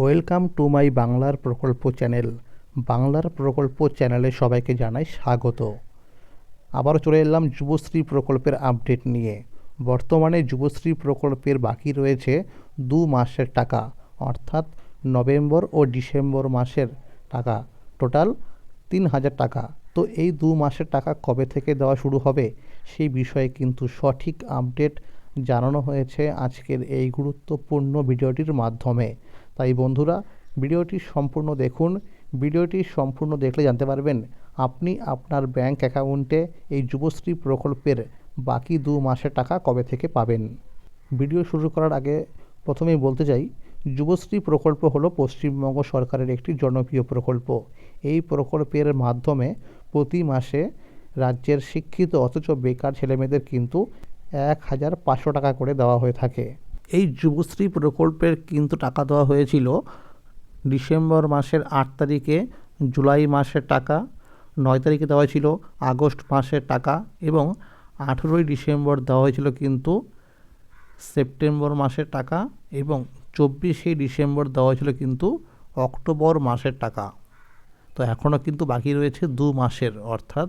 Welcome to my বাংলার প্রকল্প channel. বাংলার প্রকল্প চ্যানেলে সবাইকে জানাই স্বাগত। আবারও চলে এলাম যুবশ্রী প্রকল্পের আপডেট নিয়ে। বর্তমানে যুবশ্রী প্রকল্পের বাকি রয়েছে দু মাসের টাকা, অর্থাৎ নভেম্বর ও ডিসেম্বর মাসের টাকা। টোটাল তিন হাজার টাকা। তো এই দু মাসের টাকা কবে থেকে দেওয়া শুরু হবে সেই বিষয়ে কিন্তু সঠিক আপডেট জানানো হয়েছে আজকের এই গুরুত্বপূর্ণ ভিডিওটির মাধ্যমে। তাই বন্ধুরা, ভিডিওটি সম্পূর্ণ দেখুন। ভিডিওটি সম্পূর্ণ দেখলে জানতে পারবেন, আপনি আপনার ব্যাংক অ্যাকাউন্টে এই যুবশ্রী প্রকল্পের বাকি দু মাসের টাকা কবে থেকে পাবেন? ভিডিও শুরু করার আগে প্রথমেই বলতে চাই, যুবশ্রী প্রকল্প হলো পশ্চিমবঙ্গ সরকারের একটি জনপ্রিয় প্রকল্প। এই প্রকল্পের মাধ্যমে প্রতি মাসে রাজ্যের শিক্ষিত অথচ বেকার ছেলেমেয়েদের কিন্তু এক হাজার পাঁচশো টাকা করে দেওয়া হয়ে থাকে। এই যুবশ্রী প্রকল্পের কিন্তু টাকা দেওয়া হয়েছিল ডিসেম্বর মাসের আট তারিখে, জুলাই মাসের টাকা, নয় তারিখে দেওয়া ছিল আগস্ট মাসের টাকা এবং আঠেরোই ডিসেম্বর দেওয়া হয়েছিল কিন্তু সেপ্টেম্বর মাসের টাকা এবং চব্বিশে ডিসেম্বর দেওয়া হয়েছিল কিন্তু অক্টোবর মাসের টাকা। তো এখনও কিন্তু বাকি রয়েছে দু মাসের, অর্থাৎ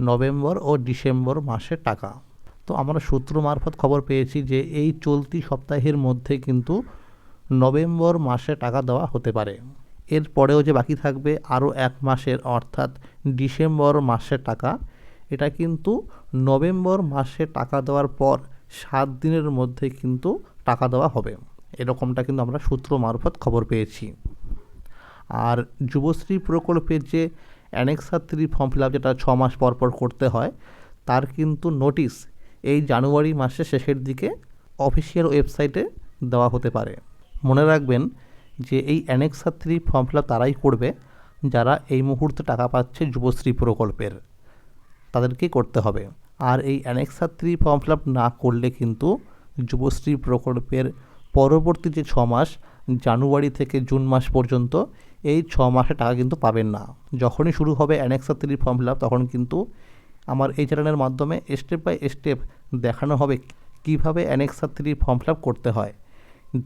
নভেম্বর ও ডিসেম্বর মাসের টাকা। তো আমরা সূত্র মারফত খবর পেয়েছি যে এই চলতি সপ্তাহের মধ্যে কিন্তু নভেম্বর মাসে টাকা দেওয়া হতে পারে। এর পরেও যে বাকি থাকবে আরও এক মাসের, অর্থাৎ ডিসেম্বর মাসের টাকা, এটা কিন্তু নভেম্বর মাসে টাকা দেওয়ার পর সাত দিনের মধ্যে কিন্তু টাকা দেওয়া হবে। এরকমটা কিন্তু আমরা সূত্র মারফত খবর পেয়েছি। আর যুবশ্রী প্রকল্পের যে annexure three form fill up যেটা ছ মাস পর পর করতে হয়, তার কিন্তু নোটিশ এই জানুয়ারি মাসের শেষের দিকে অফিসিয়াল ওয়েবসাইটে দেওয়া হতে পারে। মনে রাখবেন যে এই অ্যানেক্সার থ্রি ফর্ম ফিল তারাই করবে যারা এই মুহূর্তে টাকা পাচ্ছে যুবশ্রী প্রকল্পের। তাদেরকেই করতে হবে। আর এই অ্যানেক্সার থ্রি ফর্ম ফিল না করলে কিন্তু যুবশ্রী প্রকল্পের পরবর্তী যে ছ মাস, জানুয়ারি থেকে জুন মাস পর্যন্ত এই ছ মাসে টাকা কিন্তু পাবেন না। যখনই শুরু হবে অ্যানেক্সার থ্রি ফর্ম ফিল তখন কিন্তু আমার এই চ্যানেলের মাধ্যমে স্টেপ বাই স্টেপ দেখানো হবে কীভাবে অ্যানেক্সার থ্রি ফর্ম ফিল করতে হয়।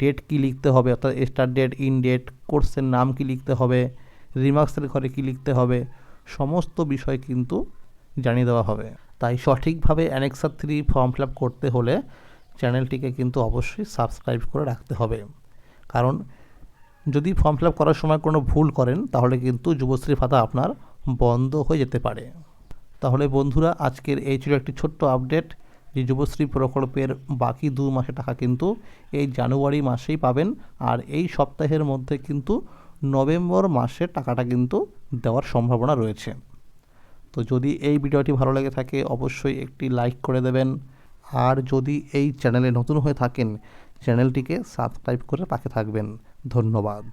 ডেট কী লিখতে হবে, অর্থাৎ স্টার্ট ডেট ইন ডেট কোর্সের নাম কী লিখতে হবে রিমার্কসের ঘরে কী লিখতে হবে, সমস্ত বিষয় কিন্তু জানিয়ে দেওয়া হবে। তাই সঠিকভাবে অ্যানেক্সার থ্রি ফর্ম ফিল করতে হলে চ্যানেলটিকে কিন্তু অবশ্যই সাবস্ক্রাইব করে রাখতে হবে। কারণ যদি ফর্ম ফিল করার সময় কোনো ভুল করেন, তাহলে কিন্তু যুবশ্রী ভাতা আপনার বন্ধ হয়ে যেতে পারে। তাহলে বন্ধুরা, আজকের এই ছিল একটি ছোট্ট আপডেট যে যুবশ্রী প্রকল্পের বাকি দু মাসে টাকা কিন্তু এই জানুয়ারি মাসেই পাবেন আর এই সপ্তাহের মধ্যে কিন্তু নভেম্বর মাসে টাকাটা কিন্তু দেওয়ার সম্ভাবনা রয়েছে। তো যদি এই ভিডিওটি ভালো লেগে থাকে, অবশ্যই একটি লাইক করে দেবেন। আর যদি এই চ্যানেলে নতুন হয়ে থাকেন চ্যানেলটিকে সাবস্ক্রাইব করে পাশে থাকবেন। ধন্যবাদ।